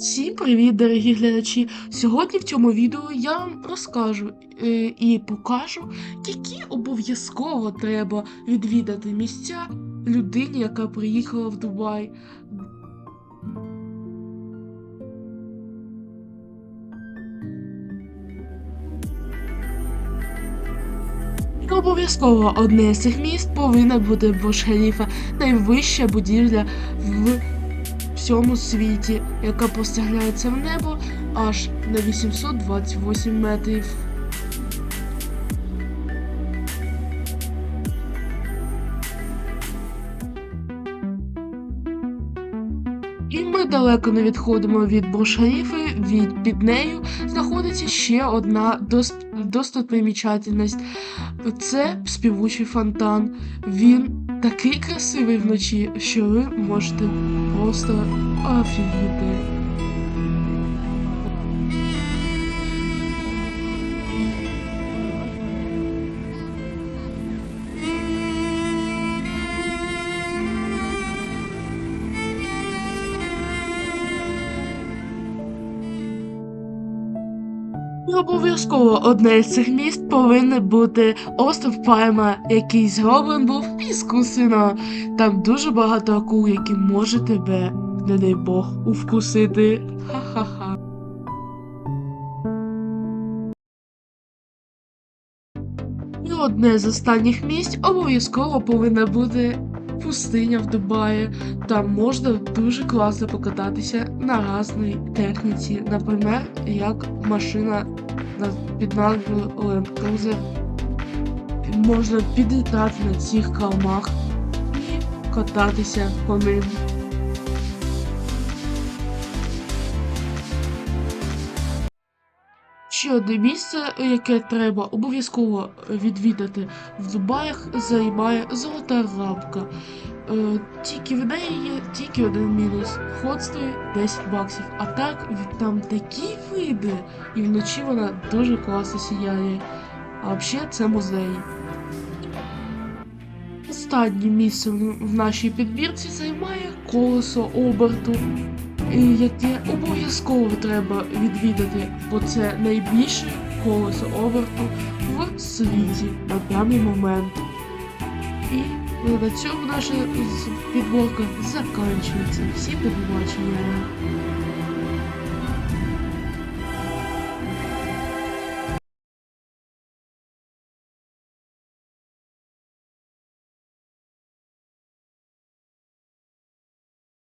Всім привіт, дорогі глядачі! Сьогодні в цьому відео я вам розкажу е, і покажу, які обов'язково треба відвідати місця людині, яка приїхала в Дубай. Обов'язково одне з цих міст повинна бути Бурж-Халіфа, найвища будівля в всьому світі, яка простягається в небо аж на 828 метрів. І ми далеко не відходимо від Бурж-Халіфи, від під нею знаходиться ще одна достопримічательність. Це співучий фонтан. Він такий красивий вночі, що ви можете просто офігіти. І обов'язково одне з цих міст повинен бути остров Пайма, який зроблений був іскусственно. Там дуже багато акул, які може тебе, не дай Бог, увкусити. Ха-ха-ха. І одне з останніх місць обов'язково повинна бути пустиня в Дубаї. Там можна дуже класно покататися на різній техніці, наприклад, як машина на- під назвою Land Cruiser. Можна підлітати на цих калмах і кататися по ним. Ще одне місце, яке треба обов'язково відвідати в Дубаях, займає золота рамка. Е, тільки в неї є тільки один мінус. Вход стоїть 10 баксів. А так там такі види, і вночі вона дуже класно сіяє. А взагалі це музей. Останнє місце в нашій підбірці займає колесо оберту, яке обов'язково треба відвідати, бо це найбільше колесо оберту в світі на даний момент. І на цьому наша підборка закінчується. Всім до побачення.